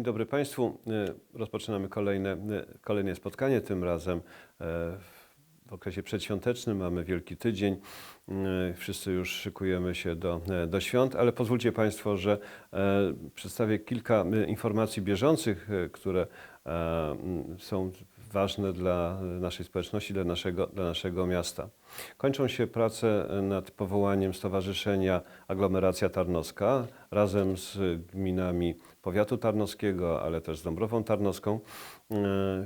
Dzień dobry Państwu. E, Rozpoczynamy kolejne, e, kolejne spotkanie, tym razem e, w okresie przedświątecznym. Mamy Wielki Tydzień. Wszyscy już szykujemy się do, do świąt, ale pozwólcie Państwo, że przedstawię kilka informacji bieżących, które są ważne dla naszej społeczności, dla naszego, dla naszego miasta. Kończą się prace nad powołaniem Stowarzyszenia Aglomeracja Tarnowska razem z gminami powiatu tarnowskiego, ale też z Dąbrową Tarnowską. E,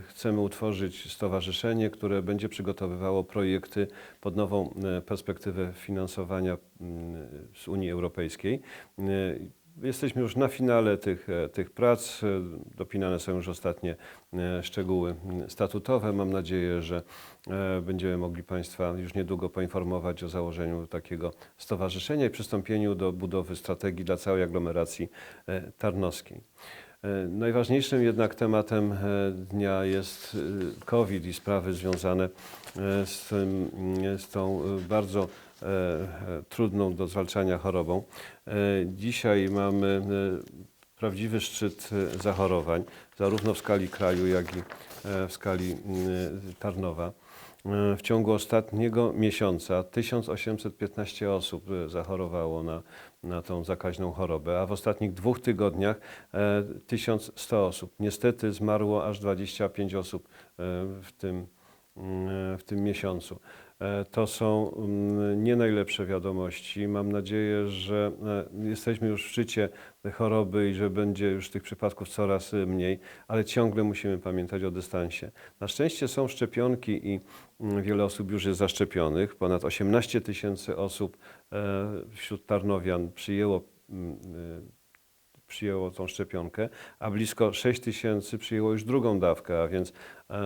Chcemy utworzyć stowarzyszenie, które będzie przygotowywało projekty pod nową e, perspektywę finansowania mm, z Unii Europejskiej. Jesteśmy już na finale tych, e, tych prac. E, Dopinane są już ostatnie e, szczegóły statutowe. Mam nadzieję, że będziemy mogli Państwa już niedługo poinformować o założeniu takiego stowarzyszenia i przystąpieniu do budowy strategii dla całej aglomeracji tarnowskiej. Najważniejszym jednak tematem dnia jest COVID i sprawy związane z, tym, z tą bardzo trudną do zwalczania chorobą. E, Dzisiaj mamy e, prawdziwy szczyt e, zachorowań, zarówno w skali kraju, jak i e, w skali Tarnowa. E, W ciągu ostatniego miesiąca 1815 osób e, zachorowało na, na tą zakaźną chorobę, a w ostatnich dwóch tygodniach e, 1100 osób. Niestety zmarło aż 25 osób e, w tym, mm, w tym miesiącu. E, To są mm, nie najlepsze wiadomości. Mam nadzieję, że e, jesteśmy już w szczycie choroby i że będzie już tych przypadków coraz e, mniej, ale ciągle musimy pamiętać o dystansie. Na szczęście są szczepionki i mm, wiele osób już jest zaszczepionych. Ponad 18 tysięcy osób e, wśród Tarnowian przyjęło mm, e, przyjęło tą szczepionkę, a blisko 6 tysięcy przyjęło już drugą dawkę, a więc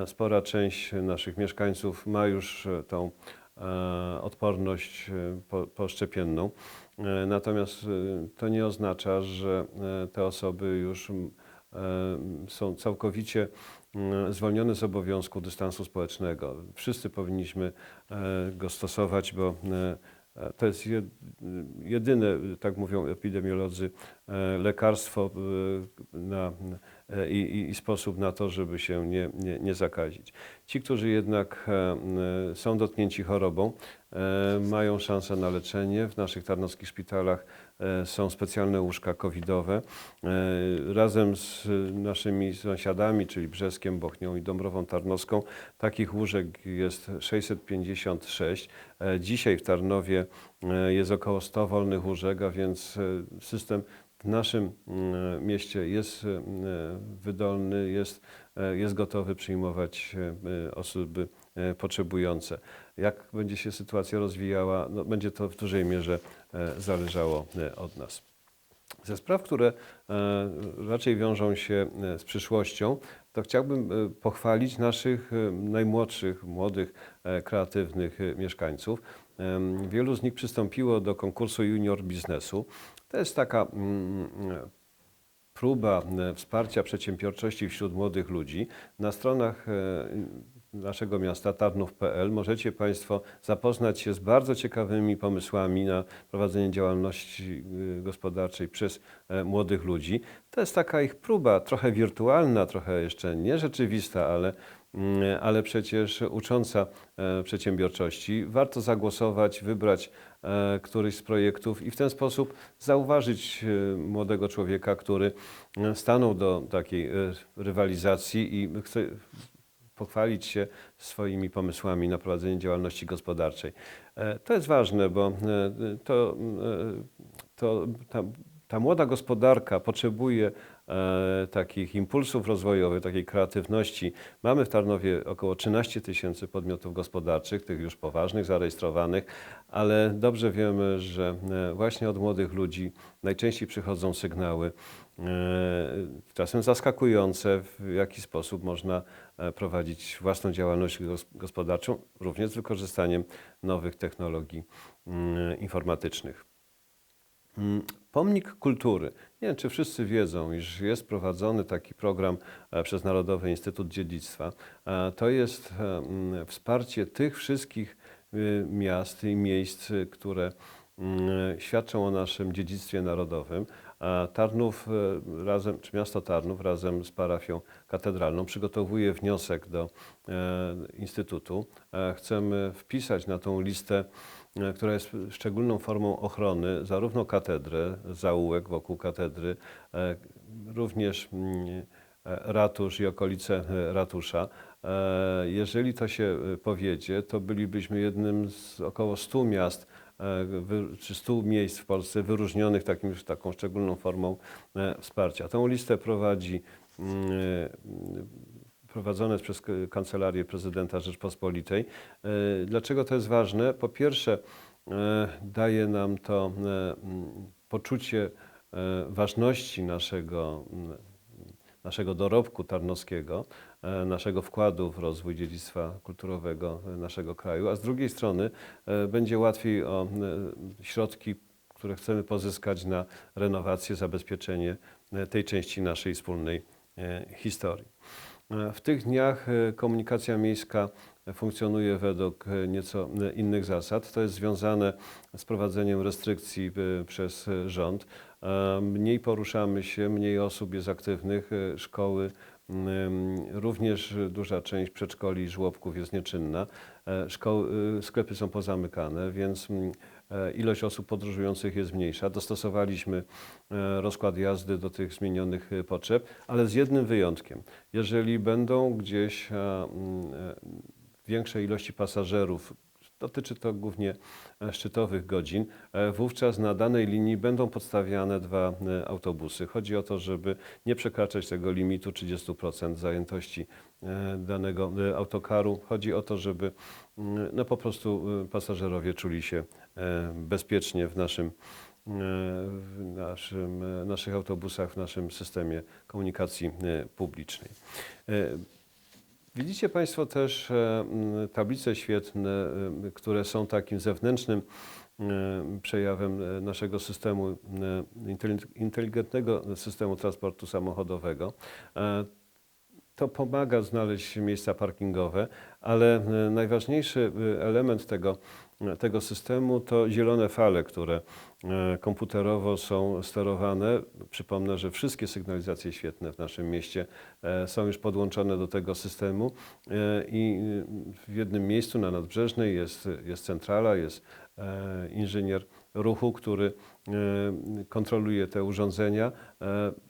spora część naszych mieszkańców ma już e, tą e, odporność e, po- poszczepienną. E, Natomiast e, to nie oznacza, że e, te osoby już e, są całkowicie zwolnione z obowiązku dystansu społecznego. Wszyscy powinniśmy e, go stosować, bo e, to jest jed- jedyne, tak mówią epidemiolodzy, e, lekarstwo e, na, e, i, i- sposób na to, żeby się nie, nie, nie zakazić. Ci, którzy jednak są dotknięci chorobą, mają szansę na leczenie. W naszych tarnowskich szpitalach są specjalne łóżka covidowe. E, Razem z naszymi sąsiadami, czyli Brzeskiem, Bochnią i Dąbrową Tarnowską, takich łóżek jest 656. E, Dzisiaj w Tarnowie e, jest około 100 wolnych łóżek, a więc e, system w naszym mm, mieście jest e, wydolny, jest, e, jest gotowy przyjmować e, osoby e, potrzebujące. Jak będzie się sytuacja rozwijała, no, będzie to w dużej mierze e, zależało e, od nas. Ze spraw, które e, raczej wiążą się e, z przyszłością, to chciałbym e, pochwalić naszych e, najmłodszych, młodych, e, kreatywnych e, mieszkańców. Wielu z nich przystąpiło do konkursu Junior Biznesu. To jest taka mm, próba e, wsparcia przedsiębiorczości wśród młodych ludzi. Na stronach e, naszego miasta tarnów.pl możecie Państwo zapoznać się z bardzo ciekawymi pomysłami na prowadzenie działalności e, gospodarczej przez e, młodych ludzi. To jest taka ich próba, trochę wirtualna, trochę jeszcze nierzeczywista, ale mm, ale przecież ucząca e, przedsiębiorczości. Warto zagłosować, wybrać e, któryś z projektów i w ten sposób zauważyć e, młodego człowieka, który stanął do takiej rywalizacji i chce pochwalić się swoimi pomysłami na prowadzenie działalności gospodarczej. E, To jest ważne, bo e, to, e, to ta, ta młoda gospodarka potrzebuje e, takich impulsów rozwojowych, takiej kreatywności. Mamy w Tarnowie około 13 tysięcy podmiotów gospodarczych, tych już poważnych, zarejestrowanych, ale dobrze wiemy, że e, właśnie od młodych ludzi najczęściej przychodzą sygnały, e, czasem zaskakujące, w jaki sposób można prowadzić własną działalność gos- gospodarczą, również z wykorzystaniem nowych technologii mm, informatycznych. Mm, Pomnik kultury. Nie wiem, czy wszyscy wiedzą, iż jest prowadzony taki program e, przez Narodowy Instytut Dziedzictwa. E, To jest e, mm, wsparcie tych wszystkich miast i miejsc, które mm, świadczą o naszym dziedzictwie narodowym, Tarnów razem, czy miasto Tarnów razem z parafią katedralną przygotowuje wniosek do Instytutu. Chcemy wpisać na tą listę, która jest szczególną formą ochrony, zarówno katedrę, zaułek wokół katedry, e, również mm, e, ratusz i okolice e, ratusza. E, Jeżeli to się e, powiedzie, to bylibyśmy jednym z około 100 miast, e, czy 100 miejsc w Polsce wyróżnionych takim, taką szczególną formą e, wsparcia. Tą listę prowadzi mm, e, prowadzone przez Kancelarię Prezydenta Rzeczpospolitej. E, Dlaczego to jest ważne? Po pierwsze, e, daje nam to e, poczucie ważności naszego, naszego dorobku tarnowskiego, naszego wkładu w rozwój dziedzictwa kulturowego naszego kraju, a z drugiej strony będzie łatwiej o środki, które chcemy pozyskać na renowację, zabezpieczenie tej części naszej wspólnej historii. E, W tych dniach e, komunikacja miejska funkcjonuje według e, nieco innych zasad. To jest związane z prowadzeniem restrykcji przez rząd. Mniej poruszamy się, mniej osób jest aktywnych, szkoły, również duża część przedszkoli i żłobków jest nieczynna. Szkoły, sklepy są pozamykane, więc ilość osób podróżujących jest mniejsza. Dostosowaliśmy e, rozkład jazdy do tych zmienionych e, potrzeb, ale z jednym wyjątkiem. Jeżeli będą gdzieś e, mm, e, większej ilości pasażerów, dotyczy to głównie e, szczytowych godzin, e, wówczas na danej linii będą podstawiane dwa e, autobusy. Chodzi o to, żeby nie przekraczać tego limitu 30% zajętości e, danego e, autokaru. Chodzi o to, żeby mm, no, po prostu e, pasażerowie czuli się e, bezpiecznie w naszym e, w naszym, e, naszych autobusach, w naszym systemie komunikacji e, publicznej. E, Widzicie Państwo też e, tablice świetne, e, które są takim zewnętrznym e, przejawem e, naszego systemu, e, inteli- inteligentnego systemu transportu samochodowego. E, To pomaga znaleźć miejsca parkingowe, ale e, najważniejszy e, element tego, tego systemu to zielone fale, które e, komputerowo są sterowane. Przypomnę, że wszystkie sygnalizacje świetne w naszym mieście e, są już podłączone do tego systemu e, i w jednym miejscu na Nadbrzeżnej jest, jest centrala, jest inżynier ruchu, który kontroluje te urządzenia.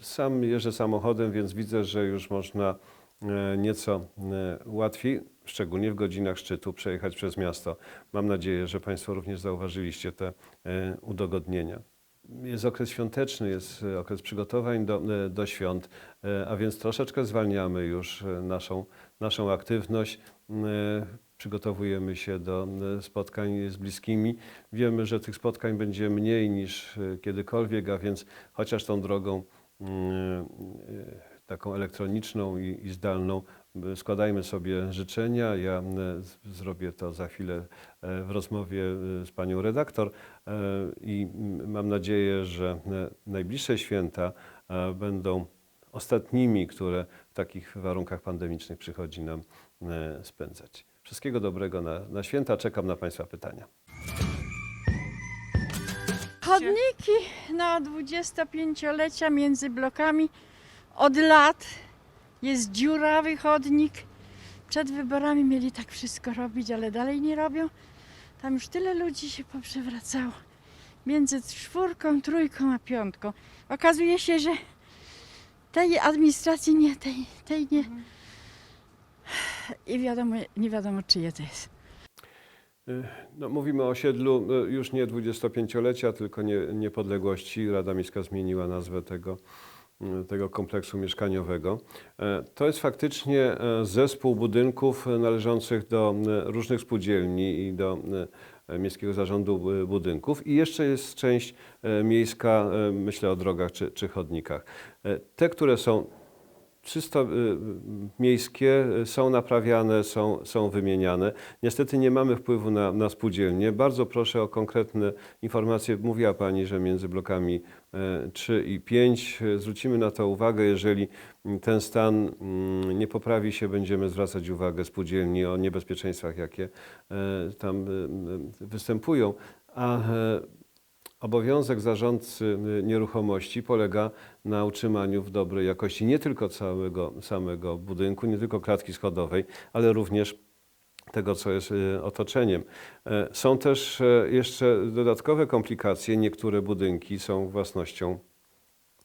Sam jeżdżę samochodem, więc widzę, że już można nieco łatwiej, szczególnie w godzinach szczytu, przejechać przez miasto. Mam nadzieję, że Państwo również zauważyliście te e, udogodnienia. Jest okres świąteczny, jest e, okres przygotowań do, e, do świąt, a więc troszeczkę zwalniamy już naszą, naszą aktywność. E, Przygotowujemy się do spotkań z bliskimi. Wiemy, że tych spotkań będzie mniej niż kiedykolwiek, a więc chociaż tą drogą mm, taką elektroniczną i, zdalną składajmy sobie życzenia. Ja zrobię to za chwilę e, w rozmowie e, z panią redaktor e, i mam nadzieję, że najbliższe święta będą ostatnimi, które w takich warunkach pandemicznych przychodzi nam spędzać. Wszystkiego dobrego na, na święta. Czekam na Państwa pytania. Chodniki na 25-lecia między blokami od lat jest dziurawy chodnik. Przed wyborami mieli tak wszystko robić, ale dalej nie robią. Tam już tyle ludzi się poprzewracało. Między czwórką, trójką a piątką. Okazuje się, że tej administracji nie, tej, tej nie. I wiadomo, nie wiadomo czyje to jest. No, mówimy o osiedlu e, już nie 25-lecia, tylko nie, niepodległości. Rada Miejska zmieniła nazwę tego, tego kompleksu mieszkaniowego. E, To jest faktycznie e, zespół budynków należących do e, różnych spółdzielni i do Miejskiego Zarządu Budynków. I jeszcze jest część miejska, myślę o drogach czy, czy chodnikach. Te, które są czysto y, y, miejskie y, są naprawiane, są, są wymieniane. Niestety nie mamy wpływu na, na spółdzielnie. Bardzo proszę o konkretne informacje. Mówiła Pani, że między blokami e, 3 i 5 e, zwrócimy na to uwagę. Jeżeli mm, ten stan mm, nie poprawi się, będziemy zwracać uwagę spółdzielni o niebezpieczeństwach, jakie e, tam e, występują. A e, Obowiązek zarządcy y, nieruchomości polega na utrzymaniu w dobrej jakości nie tylko całego samego budynku, nie tylko klatki schodowej, ale również tego, co jest y, otoczeniem. E, Są też e, jeszcze dodatkowe komplikacje. Niektóre budynki są własnością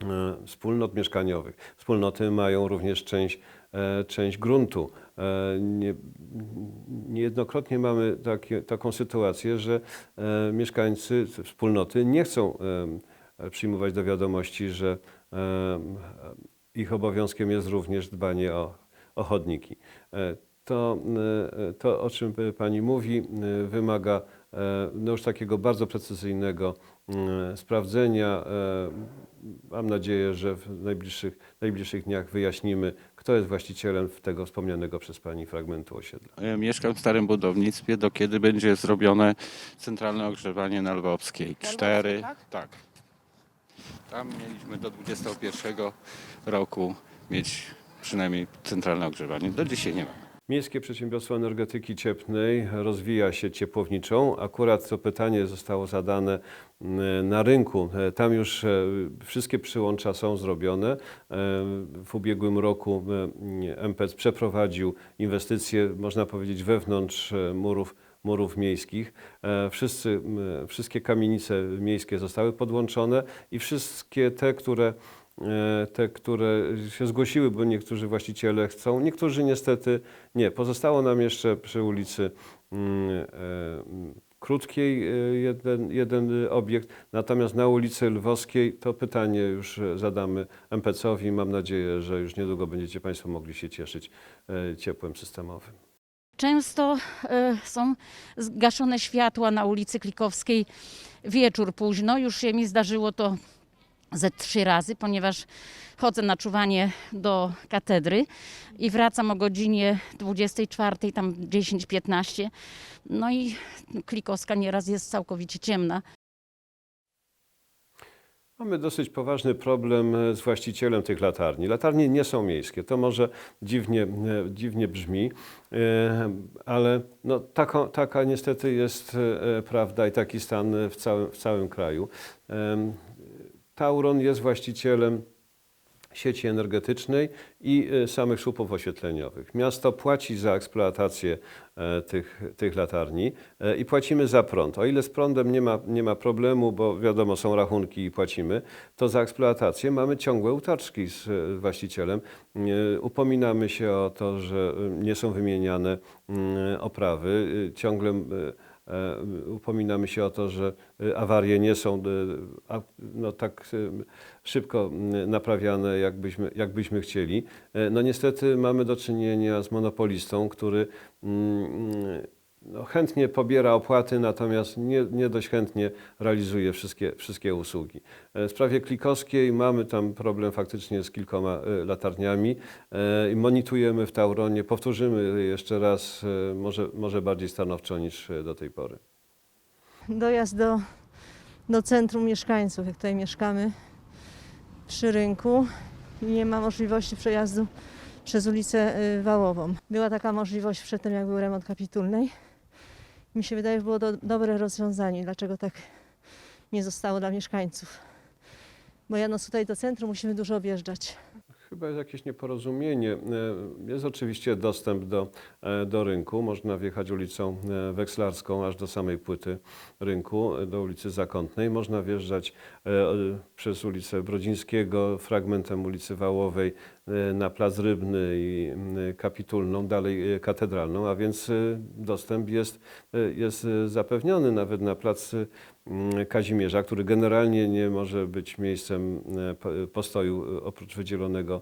e, wspólnot mieszkaniowych. Wspólnoty mają również część, część gruntu. E, Nie, niejednokrotnie mamy takie, taką sytuację, że e, mieszkańcy wspólnoty nie chcą e, przyjmować do wiadomości, że e, ich obowiązkiem jest również dbanie o, o chodniki. E, To, e, to, o czym Pani mówi, e, wymaga e, no już takiego bardzo precyzyjnego e, sprawdzenia. E, Mam nadzieję, że w najbliższych, najbliższych dniach wyjaśnimy, kto jest właścicielem tego wspomnianego przez Pani fragmentu osiedla. E, Mieszkam w starym budownictwie, do kiedy będzie zrobione centralne ogrzewanie na Lwowskiej. Cztery, tak? tak. Tam mieliśmy do 21 roku mieć przynajmniej centralne ogrzewanie. Do dzisiaj nie ma. Miejskie Przedsiębiorstwo Energetyki Cieplnej rozwija się ciepłowniczą. Akurat to pytanie zostało zadane mm, na rynku. Tam już e, wszystkie przyłącza są zrobione. E, W ubiegłym roku e, MPC przeprowadził inwestycje, można powiedzieć, wewnątrz murów murów miejskich. Wszyscy, wszystkie kamienice miejskie zostały podłączone i wszystkie te, które te, które się zgłosiły, bo niektórzy właściciele chcą, niektórzy niestety nie. Pozostało nam jeszcze przy ulicy mm, e, Krótkiej e, jeden, jeden obiekt, natomiast na ulicy Lwowskiej to pytanie już e, zadamy MPC-owi. Mam nadzieję, że już niedługo będziecie Państwo mogli się cieszyć e, ciepłem systemowym. Często e, są zgaszone światła na ulicy Klikowskiej wieczór późno. Już się mi zdarzyło to ze trzy razy, ponieważ chodzę na czuwanie do katedry i wracam o godzinie 24, tam 10-15. No i Klikowska nieraz jest całkowicie ciemna. Mamy dosyć poważny problem e, z właścicielem tych latarni. Latarnie nie są miejskie. To może dziwnie, e, dziwnie brzmi, e, ale no, taka, taka niestety jest prawda i taki stan w całym, w całym kraju. Tauron jest właścicielem sieci energetycznej i e, samych słupów oświetleniowych. Miasto płaci za eksploatację e, tych, tych latarni e, i płacimy za prąd. O ile z prądem nie ma, nie ma problemu, bo wiadomo, są rachunki i płacimy, to za eksploatację mamy ciągłe utarczki z właścicielem. Upominamy się o to, że nie są wymieniane mm, oprawy. Ciągle upominamy się o to, że e, awarie nie są e, no, tak e, szybko naprawiane, jakbyśmy, jakbyśmy chcieli. E, No niestety mamy do czynienia z monopolistą, który no, chętnie pobiera opłaty, natomiast nie, nie dość chętnie realizuje wszystkie, wszystkie usługi. E, W sprawie Klikowskiej mamy tam problem faktycznie z kilkoma e, latarniami e, i monitorujemy w Tauronie. Powtórzymy jeszcze raz, może, może bardziej stanowczo niż do tej pory. dojazd do, do centrum mieszkańców, jak tutaj mieszkamy przy rynku nie ma możliwości przejazdu przez ulicę y, Wałową. Była taka możliwość przedtem, jak był remont kapitulnej. Mi się wydaje, było to dobre rozwiązanie. Dlaczego tak nie zostało dla mieszkańców? Bo jadąc tutaj do centrum musimy dużo objeżdżać. Chyba jest jakieś nieporozumienie. E, Jest oczywiście dostęp do, e, do rynku. Można wjechać ulicą e, Wekslarską aż do samej płyty rynku, do ulicy Zakątnej. Można wjeżdżać przez ulicę Brodzińskiego, fragmentem ulicy Wałowej na Plac Rybny i m, Kapitulną, dalej e, Katedralną, a więc dostęp jest, jest zapewniony nawet na Plac Kazimierza, który generalnie nie może być miejscem po- postoju oprócz wydzielonego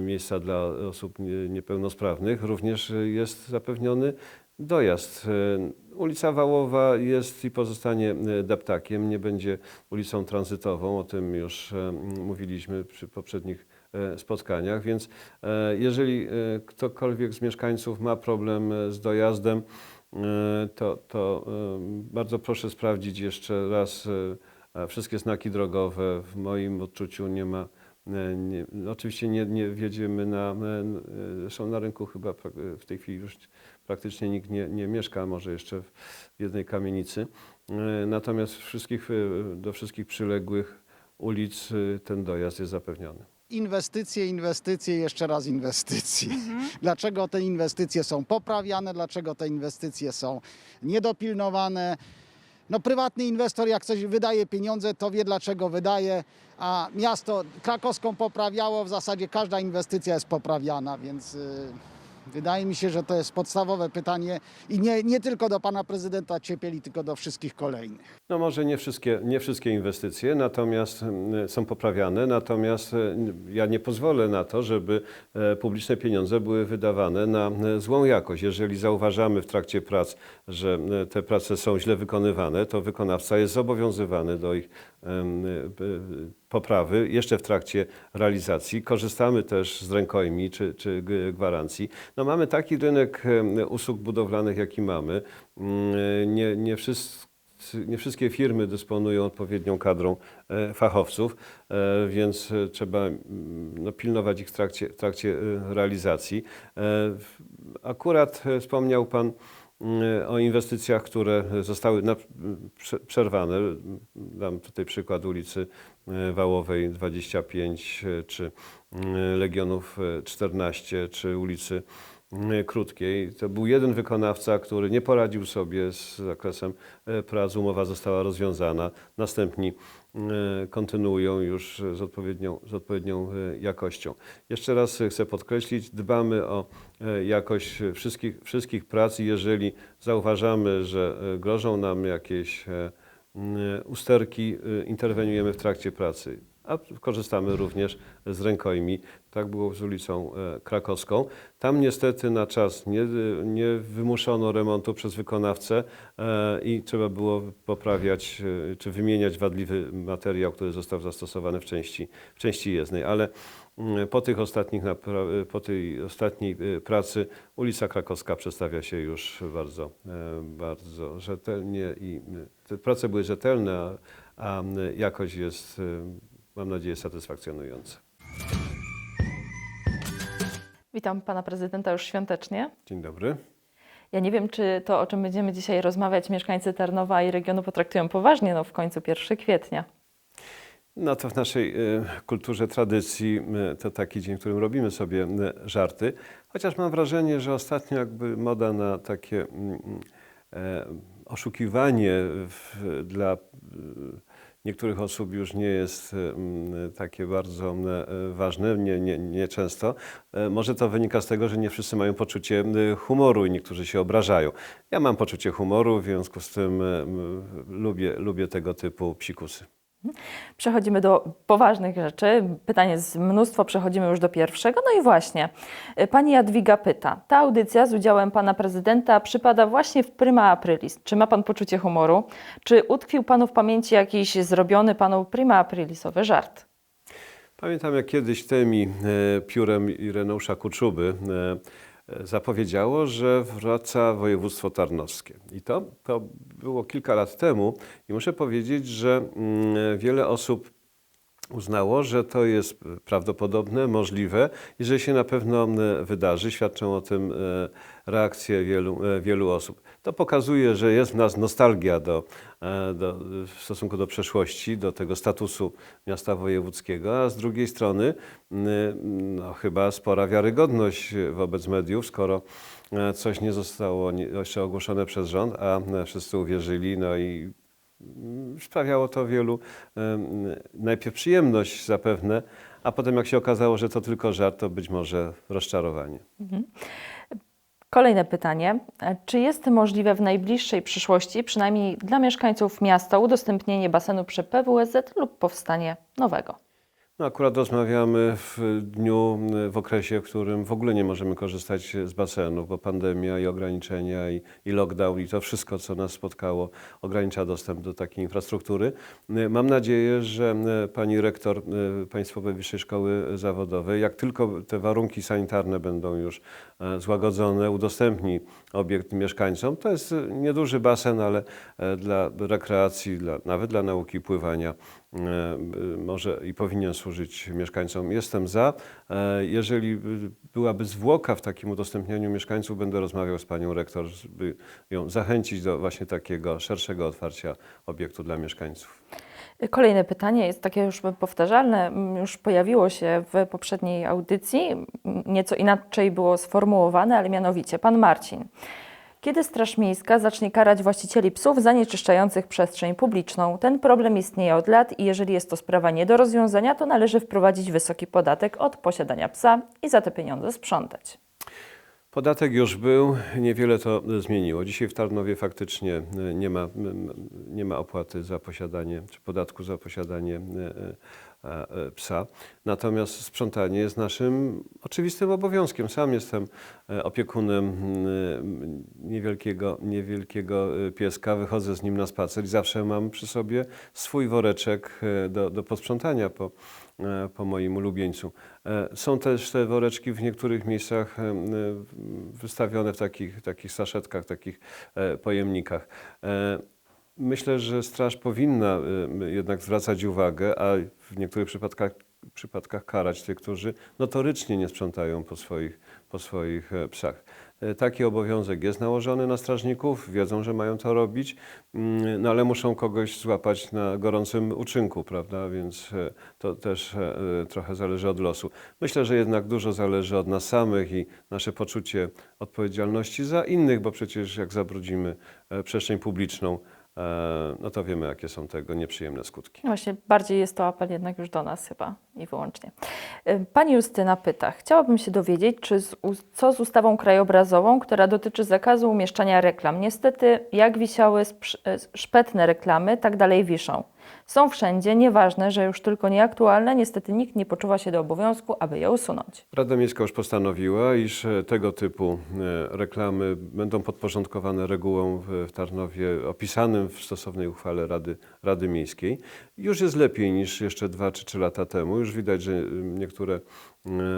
miejsca dla osób nie- niepełnosprawnych. Również jest zapewniony dojazd. Ulica Wałowa jest i pozostanie deptakiem, nie będzie ulicą tranzytową, o tym już mówiliśmy przy poprzednich spotkaniach, więc e, jeżeli e, ktokolwiek z mieszkańców ma problem e, z dojazdem, e, to, to e, bardzo proszę sprawdzić jeszcze raz e, wszystkie znaki drogowe. W moim odczuciu nie ma. e, Nie, oczywiście nie, nie na. e, Zresztą na rynku chyba w tej chwili już praktycznie nikt nie, nie mieszka, może jeszcze w jednej kamienicy. E, Natomiast wszystkich, e, do wszystkich przyległych ulic e, ten dojazd jest zapewniony. Inwestycje, inwestycje, jeszcze raz inwestycje. Dlaczego te inwestycje są poprawiane, dlaczego te inwestycje są niedopilnowane? No prywatny inwestor jak coś wydaje pieniądze, to wie dlaczego wydaje, a miasto krakowską poprawiało, w zasadzie każda inwestycja jest poprawiana, więc y, wydaje mi się, że to jest podstawowe pytanie i nie, nie tylko do pana prezydenta Ciepieli, tylko do wszystkich kolejnych. No może nie wszystkie, nie wszystkie inwestycje, natomiast są poprawiane, natomiast e, ja nie pozwolę na to, żeby e, publiczne pieniądze były wydawane na e, złą jakość. Jeżeli zauważamy w trakcie prac, że te prace są źle wykonywane, to wykonawca jest zobowiązywany do ich poprawy jeszcze w trakcie realizacji. Korzystamy też z rękojmi czy, czy gwarancji. No mamy taki rynek usług budowlanych, jaki mamy. Mm, Nie, nie wszyscy nie wszystkie firmy dysponują odpowiednią kadrą e, fachowców, e, więc trzeba mm, no, pilnować ich w trakcie, w trakcie e, realizacji. Akurat wspomniał Pan o inwestycjach, które zostały przerwane. Dam tutaj przykład ulicy e, Wałowej 25, e, czy mm, Legionów e, 14, czy ulicy Krótkiej. To był jeden wykonawca, który nie poradził sobie z zakresem e, prac. Umowa została rozwiązana. Następni e, kontynuują już z odpowiednią, z odpowiednią e, jakością. Jeszcze raz chcę podkreślić, dbamy o e, jakość wszystkich, wszystkich prac jeżeli zauważamy, że e, grożą nam jakieś e, usterki, e, interweniujemy w trakcie pracy. A korzystamy również z rękojmi. Tak było z ulicą e, Krakowską. Tam niestety na czas nie, nie wymuszono remontu przez wykonawcę e, i trzeba było poprawiać e, czy wymieniać wadliwy materiał, który został zastosowany w części, w części jezdnej. Ale mm, po, tych ostatnich, po tej ostatniej pracy ulica Krakowska przedstawia się już bardzo, bardzo rzetelnie i te prace były rzetelne, a, jakość jest, mam nadzieję, satysfakcjonująca. Witam pana prezydenta już świątecznie. Dzień dobry. Ja nie wiem, czy to, o czym będziemy dzisiaj rozmawiać, mieszkańcy Tarnowa i regionu potraktują poważnie, no w końcu 1 kwietnia. No to w naszej e, kulturze, tradycji e, to taki dzień, w którym robimy sobie e, żarty. Chociaż mam wrażenie, że ostatnio jakby moda na takie mm, e, oszukiwanie dla niektórych osób już nie jest mm, takie bardzo e, ważne, nie, nie, nie często. E, Może to wynika z tego, że nie wszyscy mają poczucie e, humoru i niektórzy się obrażają. Ja mam poczucie humoru, w związku z tym e, lubię, lubię tego typu psikusy. Przechodzimy do poważnych rzeczy. Pytanie jest mnóstwo, przechodzimy już do pierwszego. No i właśnie, y, pani Jadwiga pyta. Ta audycja z udziałem pana prezydenta przypada właśnie w prima aprilis. Czy ma pan poczucie humoru? Czy utkwił panu w pamięci jakiś zrobiony panu prima aprilisowy żart? Pamiętam, jak kiedyś Temi e, piórem Ireneusza Kuczuby e, zapowiedziało, że wraca województwo tarnowskie. I to, to było kilka lat temu i muszę powiedzieć, że mm, wiele osób uznało, że to jest prawdopodobne, możliwe i że się na pewno e, wydarzy. Świadczą o tym e, reakcje wielu, e, wielu osób. To pokazuje, że jest w nas nostalgia do, e, do, w stosunku do przeszłości, do tego statusu miasta wojewódzkiego, a z drugiej strony no, chyba spora wiarygodność wobec mediów, skoro e, coś nie zostało jeszcze ogłoszone przez rząd, a e, wszyscy uwierzyli, no i mm, sprawiało to wielu najpierw przyjemność zapewne, a potem jak się okazało, że to tylko żart, to być może rozczarowanie. Kolejne pytanie. Czy jest możliwe w najbliższej przyszłości, przynajmniej dla mieszkańców miasta, udostępnienie basenu przy PWSZ lub powstanie nowego? No akurat rozmawiamy w dniu, w okresie, w którym w ogóle nie możemy korzystać z basenów, bo pandemia i ograniczenia i, i lockdown i to wszystko, co nas spotkało, ogranicza dostęp do takiej infrastruktury. Mam nadzieję, że pani rektor e, Państwowej Wyższej Szkoły Zawodowej, jak tylko te warunki sanitarne będą już e, złagodzone, udostępni obiekt mieszkańcom. To jest nieduży basen, ale e, dla rekreacji, dla, nawet dla nauki pływania może i powinien służyć mieszkańcom. Jestem za. E, Jeżeli byłaby zwłoka w takim udostępnianiu mieszkańców, będę rozmawiał z panią rektor, by ją zachęcić do właśnie takiego szerszego otwarcia obiektu dla mieszkańców. Kolejne pytanie jest takie już powtarzalne, już pojawiło się w poprzedniej audycji, nieco inaczej było sformułowane, ale mianowicie pan Marcin. Kiedy Straż Miejska zacznie karać właścicieli psów zanieczyszczających przestrzeń publiczną? Ten problem istnieje od lat i jeżeli jest to sprawa nie do rozwiązania, to należy wprowadzić wysoki podatek od posiadania psa i za te pieniądze sprzątać. Podatek już był, niewiele to zmieniło. Dzisiaj w Tarnowie faktycznie e, nie ma, nie ma opłaty za posiadanie, czy podatku za posiadanie e, e, psa. Natomiast sprzątanie jest naszym oczywistym obowiązkiem. Sam jestem e, opiekunem m, niewielkiego, niewielkiego e, pieska, wychodzę z nim na spacer i zawsze mam przy sobie swój woreczek e, do, do posprzątania po, e, po moim ulubieńcu. E, Są też te woreczki w niektórych miejscach e, wystawione w takich, takich saszetkach, takich e, pojemnikach. Myślę, że straż powinna e, jednak zwracać uwagę, a w niektórych przypadkach, przypadkach karać tych, którzy notorycznie nie sprzątają po swoich, po swoich e, psach. E, Taki obowiązek jest nałożony na strażników, wiedzą, że mają to robić, mm, no ale muszą kogoś złapać na gorącym uczynku, prawda? Więc e, to też trochę zależy od losu. Myślę, że jednak dużo zależy od nas samych i nasze poczucie odpowiedzialności za innych, bo przecież jak zabrudzimy przestrzeń publiczną, no to wiemy, jakie są tego nieprzyjemne skutki. Właśnie bardziej jest to apel jednak już do nas chyba i wyłącznie. Y, Pani Justyna pyta, chciałabym się dowiedzieć, czy z, co z ustawą krajobrazową, która dotyczy zakazu umieszczania reklam. Niestety, jak wisiały e, szpetne reklamy, tak dalej wiszą. Są wszędzie, nieważne, że już tylko nieaktualne, niestety nikt nie poczuwa się do obowiązku, aby je usunąć. Rada Miejska już postanowiła, iż e, tego typu e, reklamy będą podporządkowane regułom w Tarnowie opisanym w stosownej uchwale Rady, Rady Miejskiej. Już jest lepiej niż jeszcze dwa czy trzy lata temu. Już widać, że e, niektóre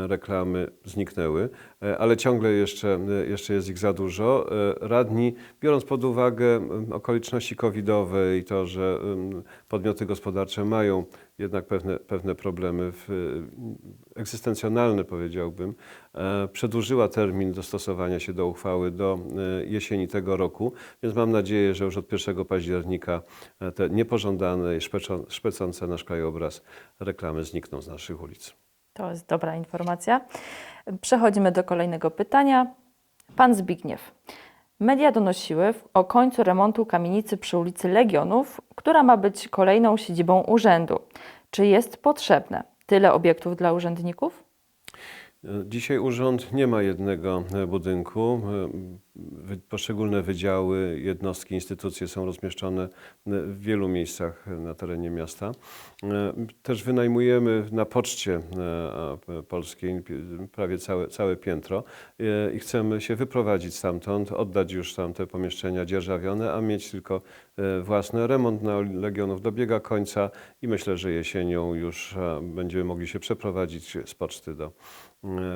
reklamy zniknęły, e, ale ciągle jeszcze, e, jeszcze jest ich za dużo. E, Radni, biorąc pod uwagę okoliczności covidowe i to, że podmioty gospodarcze mają jednak pewne, pewne problemy w, e, egzystencjonalne, powiedziałbym, e, przedłużyła termin dostosowania się do uchwały do e, jesieni tego roku, więc mam nadzieję, że już od 1 października e, te niepożądane i szpecące nasz krajobraz reklamy znikną z naszych ulic. To jest dobra informacja. Przechodzimy do kolejnego pytania. Pan Zbigniew. Media donosiły o końcu remontu kamienicy przy ulicy Legionów, która ma być kolejną siedzibą urzędu. Czy jest potrzebne tyle obiektów dla urzędników? Dzisiaj urząd nie ma jednego e, budynku. E, Poszczególne wydziały, jednostki, instytucje są rozmieszczone e, w wielu miejscach na terenie miasta. Też wynajmujemy na poczcie polskiej prawie całe, całe piętro i chcemy się wyprowadzić stamtąd, oddać już tam te pomieszczenia dzierżawione, a mieć tylko e, własny remont na Legionów dobiega końca i myślę, że jesienią już będziemy mogli się przeprowadzić z poczty do,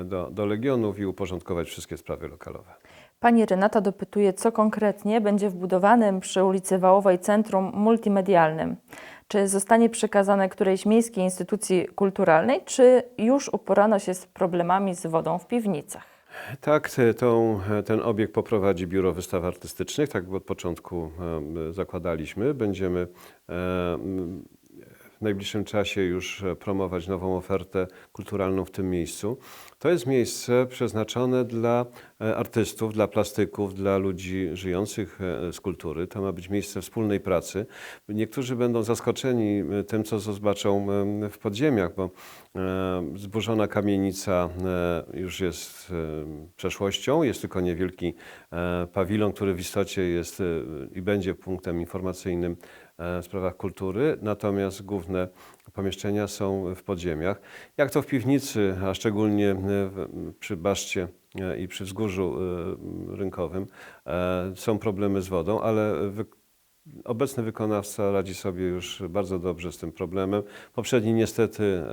do, do Legionów i uporządkować wszystkie sprawy lokalowe. Pani Renata dopytuje, co konkretnie będzie w budowanym przy ulicy Wałowej Centrum Multimedialnym. Czy zostanie przekazane którejś miejskiej instytucji kulturalnej, czy już uporano się z problemami z wodą w piwnicach? Tak, tą, ten obiekt poprowadzi Biuro Wystaw Artystycznych, tak od początku e, zakładaliśmy. Będziemy e, w najbliższym czasie już e, promować nową ofertę kulturalną w tym miejscu. To jest miejsce przeznaczone dla e, artystów, dla plastyków, dla ludzi żyjących e, z kultury. To ma być miejsce wspólnej pracy. Niektórzy będą zaskoczeni tym, co zobaczą w podziemiach, bo zburzona kamienica już jest przeszłością. Jest tylko niewielki pawilon, który w istocie jest i będzie punktem informacyjnym sprawach kultury, natomiast główne pomieszczenia są w podziemiach. Jak to w piwnicy, a szczególnie e, przy baszcie e, i przy wzgórzu e, rynkowym e, są problemy z wodą, ale obecny wykonawca radzi sobie już bardzo dobrze z tym problemem. Poprzedni niestety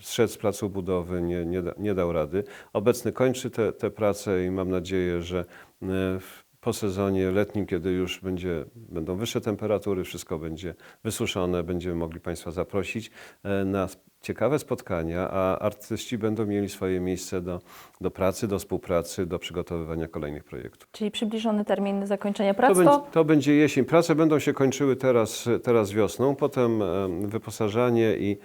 zszedł z placu budowy, nie, nie, nie dał rady. Obecny kończy te, te prace i mam nadzieję, że e, w po sezonie letnim, kiedy już będzie, będą wyższe temperatury, wszystko będzie wysuszone, będziemy mogli Państwa zaprosić e, na ciekawe spotkania, a artyści będą mieli swoje miejsce do, do pracy, do współpracy, do przygotowywania kolejnych projektów. Czyli przybliżony termin zakończenia To prac będzie, to to będzie jesień. Prace będą się kończyły teraz, teraz wiosną, potem em, wyposażanie i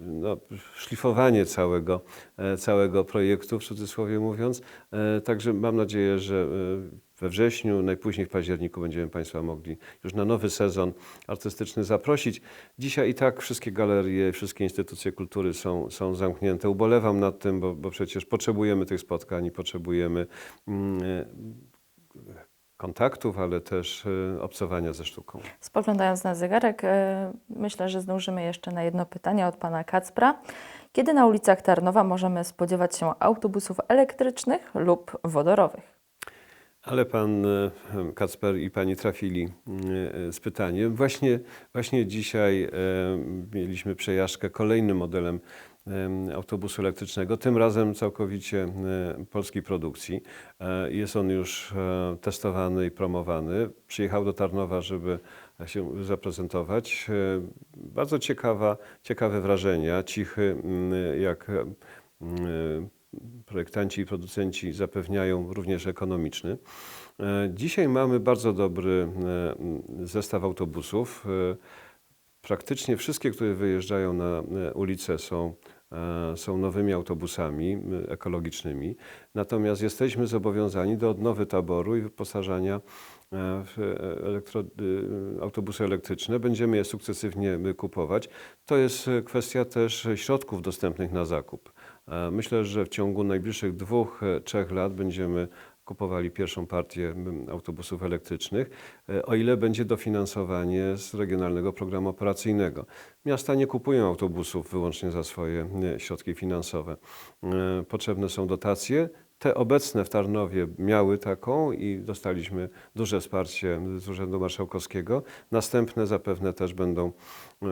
no, szlifowanie całego, e, całego projektu, w cudzysłowie mówiąc. E, Także mam nadzieję, że e, we wrześniu, najpóźniej w październiku będziemy Państwa mogli już na nowy sezon artystyczny zaprosić. Dzisiaj i tak wszystkie galerie, wszystkie instytucje kultury są, są zamknięte. Ubolewam nad tym, bo, bo przecież potrzebujemy tych spotkań i potrzebujemy mm, kontaktów, ale też e, obcowania ze sztuką. spoglądając na zegarek, e, myślę, że zdążymy jeszcze na jedno pytanie od pana Kacpra. Kiedy na ulicach Tarnowa możemy spodziewać się autobusów elektrycznych lub wodorowych? Ale pan e, Kacper i pani trafili e, z pytaniem. Właśnie, właśnie dzisiaj e, mieliśmy przejażdżkę kolejnym modelem em, autobusu elektrycznego, tym razem całkowicie e, polskiej produkcji. E, Jest on już e, testowany i promowany. Przyjechał do Tarnowa, żeby się zaprezentować. E, Bardzo ciekawa, ciekawe wrażenia, cichy, jak e, projektanci i producenci zapewniają również ekonomiczny. E, Dzisiaj mamy bardzo dobry e, zestaw autobusów. E, Praktycznie wszystkie, które wyjeżdżają na ulicę są, są nowymi autobusami ekologicznymi. Natomiast jesteśmy zobowiązani do odnowy taboru i wyposażania w elektro, autobusy elektryczne. Będziemy je sukcesywnie kupować. To jest kwestia też środków dostępnych na zakup. E, Myślę, że w ciągu najbliższych dwóch, e, trzech lat będziemy kupowali pierwszą partię autobusów elektrycznych, e, o ile będzie dofinansowanie z Regionalnego Programu Operacyjnego. Miasta nie kupują autobusów wyłącznie za swoje środki finansowe. Potrzebne są dotacje. Te obecne w Tarnowie miały taką i dostaliśmy duże wsparcie z Urzędu Marszałkowskiego. Następne zapewne też będą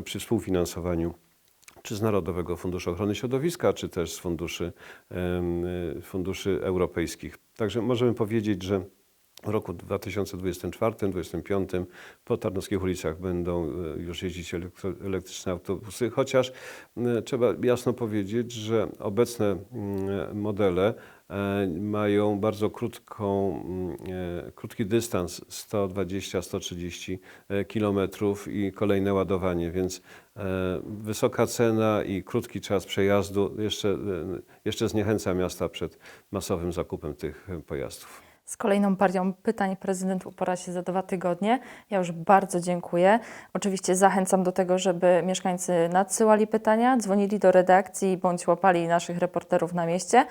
przy współfinansowaniu czy z Narodowego Funduszu Ochrony Środowiska, czy też z funduszy, y, funduszy europejskich. Także możemy powiedzieć, że w roku 2024-2025 po tarnowskich ulicach będą y, już jeździć elektryczne autobusy, chociaż y, trzeba jasno powiedzieć, że obecne mm, modele e, mają bardzo krótką, mm, e, krótki dystans 120-130 kilometrów i kolejne ładowanie, więc e, wysoka cena i krótki czas przejazdu jeszcze, e, jeszcze zniechęca miasta przed masowym zakupem tych e, pojazdów. Z kolejną partią pytań prezydent upora się za dwa tygodnie. Ja już bardzo dziękuję. Oczywiście zachęcam do tego, żeby mieszkańcy nadsyłali pytania, dzwonili do redakcji bądź łapali naszych reporterów na mieście.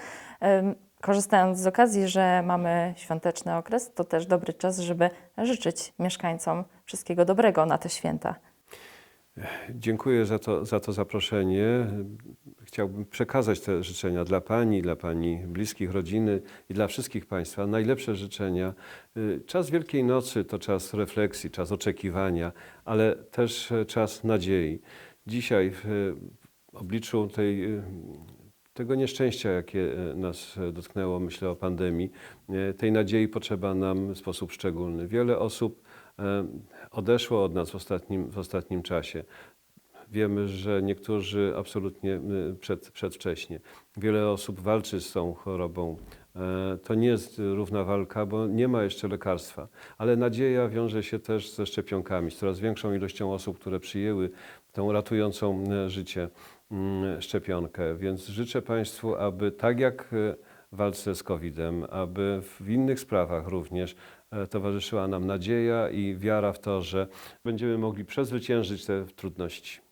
Korzystając z okazji, że mamy świąteczny okres, to też dobry czas, żeby życzyć mieszkańcom wszystkiego dobrego na te święta. Dziękuję za to, za to zaproszenie. Chciałbym przekazać te życzenia dla Pani, dla Pani bliskich, rodziny i dla wszystkich Państwa. Najlepsze życzenia. Y, Czas Wielkiej Nocy to czas refleksji, czas oczekiwania, ale też e, czas nadziei. Dzisiaj w obliczu tej, y, tego nieszczęścia, jakie e, nas e, dotknęło, myślę o pandemii, tej nadziei potrzeba nam w sposób szczególny. Wiele osób odeszło od nas w ostatnim, w ostatnim czasie. Wiemy, że niektórzy absolutnie przed, przedwcześnie. Wiele osób walczy z tą chorobą. E, To nie jest równa walka, bo nie ma jeszcze lekarstwa, ale nadzieja wiąże się też ze szczepionkami, z coraz większą ilością osób, które przyjęły tą ratującą życie szczepionkę. Więc życzę Państwu, aby tak jak e, w walce z COVID-em, aby w innych sprawach również towarzyszyła nam nadzieja i wiara w to, że będziemy mogli przezwyciężyć te trudności.